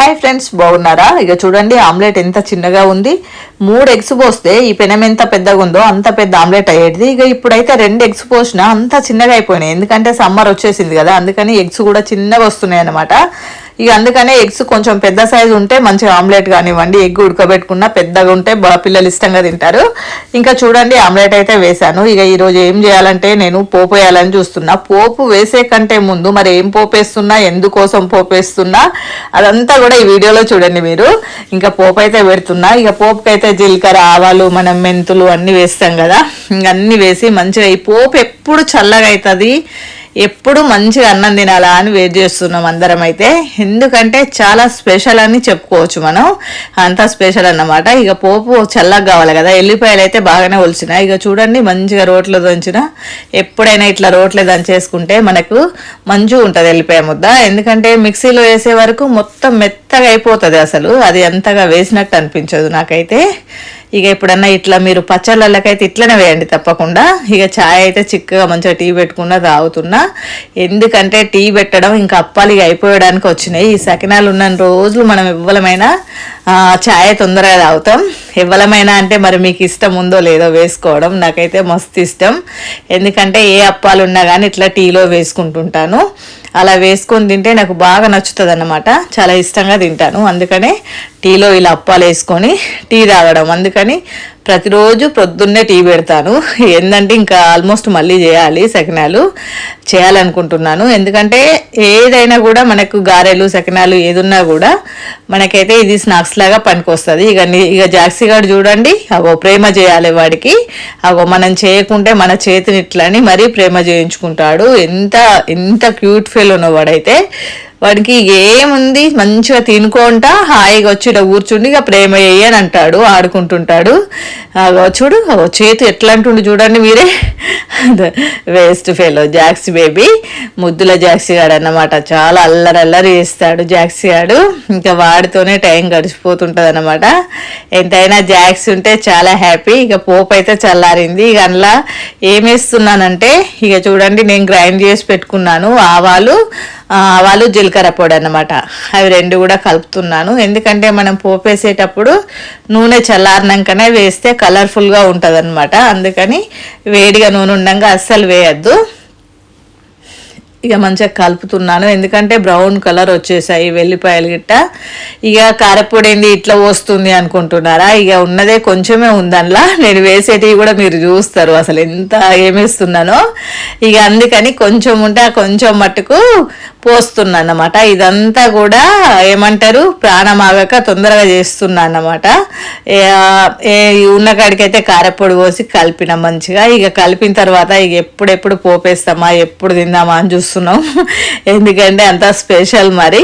Hi friends బాగున్నారా? ఇక చూడండి ఆమ్లెట్ ఎంత చిన్నగా ఉంది. మూడు ఎగ్స్ పోస్తే ఈ పెనం ఎంత పెద్దగా ఉందో అంత పెద్ద ఆమ్లెట్ అయ్యేది. ఇక ఇప్పుడైతే రెండు ఎగ్స్ పోసినా అంత చిన్నగా అయిపోయినాయి. ఎందుకంటే సమ్మర్ వచ్చేసింది కదా అందుకని ఎగ్స్ కూడా చిన్నగా వస్తున్నాయి అనమాట ఇక అందుకనే ఎగ్స్ కొంచెం పెద్ద సైజు ఉంటే మంచిగా ఆమ్లెట్ కానివ్వండి ఎగ్ ఉడకబెట్టుకున్న పెద్దగా ఉంటే పిల్లలు ఇష్టంగా తింటారు. ఇంకా చూడండి ఆమ్లెట్ అయితే వేశాను. ఇక ఈరోజు ఏం చేయాలంటే నేను పోపు వేయాలని చూస్తున్నా. పోపు వేసే కంటే ముందు మరి ఏం పోపు వేస్తున్నా ఎందుకోసం పోపు వేస్తున్నా అదంతా కూడా ఈ వీడియోలో చూడండి మీరు. ఇంకా పోపు అయితే పెడుతున్నా. ఇక పోపుకి అయితే జీలకర్ర ఆవాలు మనం మెంతులు అన్నీ వేస్తాం కదా. ఇంక అన్నీ వేసి మంచిగా ఈ పోపు ఎప్పుడు చల్లగా అవుతుంది ఎప్పుడు మంచిగా అన్నం తినాలా అని వెయిట్ చేస్తున్నాం అందరం అయితే ఎందుకంటే చాలా స్పెషల్ అని చెప్పుకోవచ్చు మనం. అంత స్పెషల్ అన్నమాట. ఇక పోపు చల్లగా కావాలి కదా. ఎల్లిపాయలు అయితే బాగానే ఒలిచిన. ఇక చూడండి మంచిగా రోట్లో దంచిన. ఎప్పుడైనా ఇట్లా రోట్లో దంచేసుకుంటే మనకు మంచిగా ఉంటుంది ఎల్లిపాయ ముద్ద. ఎందుకంటే మిక్సీలో వేసే వరకు మొత్తం మెత్తగా అయిపోతుంది అసలు. అది అంతగా వేసినట్టు అనిపించదు నాకైతే. ఇక ఎప్పుడన్నా ఇట్లా మీరు పచ్చళ్ళకైతే ఇట్లనే వేయండి తప్పకుండా. ఇక ఛాయ్ అయితే చిక్కగా మంచిగా టీ పెట్టుకున్నా తాగుతున్నా. ఎందుకంటే టీ పెట్టడం ఇంకా అప్పాలు ఇక అయిపోయడానికి వచ్చినాయి. ఈ సకినాలు ఉన్న రోజులు మనం ఇవ్వలమైనా ఛాయ్ తొందరగా తాగుతాం. ఇవ్వలమైనా అంటే మరి మీకు ఇష్టం ఉందో లేదో వేసుకోవడం నాకైతే మస్తు ఇష్టం. ఎందుకంటే ఏ అప్పాలు ఉన్నా కానీ ఇట్లా టీలో వేసుకుంటుంటాను. అలా వేసుకొని తింటే నాకు బాగా నచ్చుతుంది అన్నమాట చాలా ఇష్టంగా తింటాను. అందుకనే టీలో ఇలా అప్పాలు వేసుకొని టీ తాగడం. అందుకని ప్రతిరోజు ప్రొద్దున్నే టీ పెడతాను. ఏంటంటే ఇంకా ఆల్మోస్ట్ మళ్ళీ చేయాలి సకినాలు చేయాలనుకుంటున్నాను. ఎందుకంటే ఏదైనా కూడా మనకు గారెలు సకినాలు ఏదున్నా కూడా మనకైతే ఇది స్నాక్స్ లాగా పనికొస్తుంది. ఇక ఇక జాక్సీ గారు చూడండి అవో ప్రేమ చేయాలి వాడికి. అవో మనం చేయకుంటే మన చేతిని ఇట్లని మరీ ప్రేమ చేయించుకుంటాడు. ఎంత ఎంత క్యూట్ ఫీల్ ఉన్నవాడైతే వాడికి ఏముంది? మంచిగా తినుకుంటా హాయిగా వచ్చి కూర్చుండి ఇక ప్రేమ అని అంటాడు ఆడుకుంటుంటాడు. చూడు చేతి ఎట్లా అంటుండు చూడండి మీరే. వేస్ట్ ఫెలో జాక్సీ బేబీ ముద్దుల జాక్సీ గాడు అన్నమాట. చాలా అల్లరి అల్లరి చేస్తాడు జాక్సీ గాడు. ఇంకా వాడితోనే టైం గడిచిపోతుంటుంది అనమాట ఎంతైనా జాక్సీ ఉంటే చాలా హ్యాపీ. ఇక పోపు అయితే చల్లారింది. ఇక అందులో ఏమేస్తున్నానంటే ఇక చూడండి నేను గ్రైండ్ చేసి పెట్టుకున్నాను ఆవాలు. ఆవాలు జీలకర్ర పొడి అనమాట అవి రెండు కూడా కలుపుతున్నాను. ఎందుకంటే మనం పోపేసేటప్పుడు నూనె చల్లారినాకనే వేస్తే కలర్ఫుల్గా ఉంటుంది అనమాట అందుకని వేడిగా నూనె ఉండగా అస్సలు వేయద్దు. ఇక మంచిగా కలుపుతున్నాను. ఎందుకంటే బ్రౌన్ కలర్ వచ్చేసాయి వెల్లిపాయలు గిట్ట. ఇక కారపొడి ఏంది ఇట్లా వస్తుంది అనుకుంటున్నారా? ఇక ఉన్నదే కొంచెమే ఉందనలా. నేను వేసేటివి కూడా మీరు చూస్తారు అసలు ఎంత ఏమేస్తున్నానో. ఇక అందుకని కొంచెం ఉంటే ఆ కొంచెం మట్టుకు పోస్తున్నాను అన్నమాట ఇదంతా కూడా ఏమంటారు? ప్రాణమాగక తొందరగా చేస్తున్నా అన్నమాట ఉన్న కాడికైతే కారపొడి పోసి కలిపిన మంచిగా. ఇక కలిపిన తర్వాత ఇక ఎప్పుడెప్పుడు పోపేస్తామా? ఎప్పుడు తిందామా అని చూస్తున్నాం. ఎందుకంటే అంత స్పెషల్ మరి.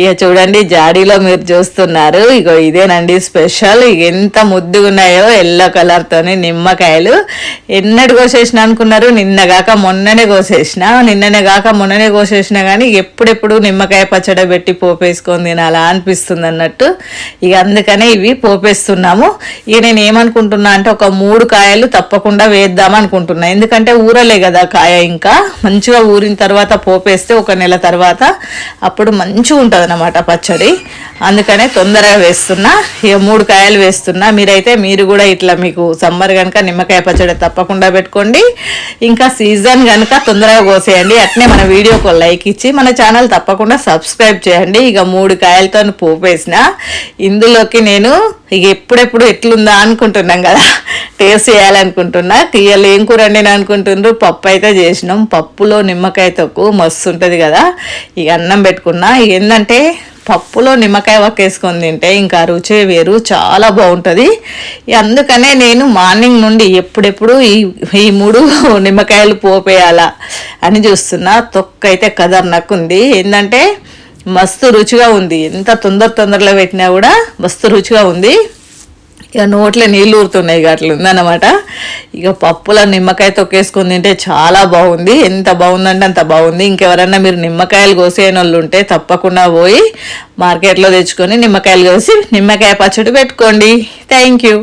ఇక చూడండి జాడీలో మీరు చూస్తున్నారు. ఇక ఇదేనండి స్పెషల్. ఇక ఎంత ముద్దుగా ఉన్నాయో ఎల్లో కలర్తోని నిమ్మకాయలు. ఎన్నటి కోసేసిన అనుకున్నారు నిన్న కాక మొన్ననే కోసేసిన. నిన్ననే కాక మొన్ననే కోసేసిన కానీ ఎప్పుడెప్పుడు నిమ్మకాయ పచ్చడి పెట్టి పోపేసుకొని తినాలా అనిపిస్తుంది అన్నట్టు ఇక అందుకనే ఇవి పోపేస్తున్నాము. ఇక నేను ఏమనుకుంటున్నా అంటే ఒక మూడు కాయలు తప్పకుండా వేద్దాం అనుకుంటున్నా. ఎందుకంటే ఊరలే కదా కాయ ఇంకా. మంచిగా ఊరిన తర్వాత తర్వాత పోపేస్తే ఒక నెల తర్వాత అప్పుడు మంచిగా ఉంటుంది అన్నమాట పచ్చడి. అందుకనే తొందరగా వేస్తున్నా. ఇక మూడు కాయలు వేస్తున్నా. మీరైతే మీరు కూడా ఇట్లా మీకు సమ్మర్ కనుక నిమ్మకాయ పచ్చడి తప్పకుండా పెట్టుకోండి. ఇంకా సీజన్ కనుక తొందరగా కోసేయండి. అట్నే మన వీడియోకి లైక్ ఇచ్చి మన ఛానల్ తప్పకుండా సబ్స్క్రైబ్ చేయండి. ఇక మూడు కాయలతో పోపేసిన. ఇందులోకి నేను ఇక ఎప్పుడెప్పుడు ఎట్లుందా అనుకుంటున్నాం కదా. టేస్ట్ చేయాలనుకుంటున్నా. ఇవాళ ఏం కూర నేను అనుకుంటుండ్రు. పప్పు అయితే చేసినాం. పప్పులో నిమ్మకాయ తొక్కు మస్తు ఉంటుంది కదా. ఇక అన్నం పెట్టుకున్నా. ఏంటంటే పప్పులో నిమ్మకాయ వక్కేసుకొని తింటే ఇంకా రుచే వేరు. చాలా బాగుంటుంది. అందుకనే నేను మార్నింగ్ నుండి ఎప్పుడెప్పుడు ఈ ఈ మూడు నిమ్మకాయలు పోపేయాలా అని చూస్తున్నా. తొక్క అయితే కదర్నక్కుంది ఏంటంటే మస్తు రుచిగా ఉంది. ఎంత తొందర తొందరలో పెట్టినా కూడా మస్తు రుచిగా ఉంది. ఇక నోట్లో నీళ్ళు ఊరుతున్నాయి ఇక అట్లా ఉందన్నమాట. ఇక పప్పుల నిమ్మకాయ తొక్కేసుకుని తింటే చాలా బాగుంది. ఎంత బాగుందంటే అంత బాగుంది. ఇంకెవరన్నా మీరు నిమ్మకాయలు కోసేయని వాళ్ళు ఉంటే తప్పకుండా పోయి మార్కెట్లో తెచ్చుకొని నిమ్మకాయలు కోసి నిమ్మకాయ పచ్చడి పెట్టుకోండి. Thank you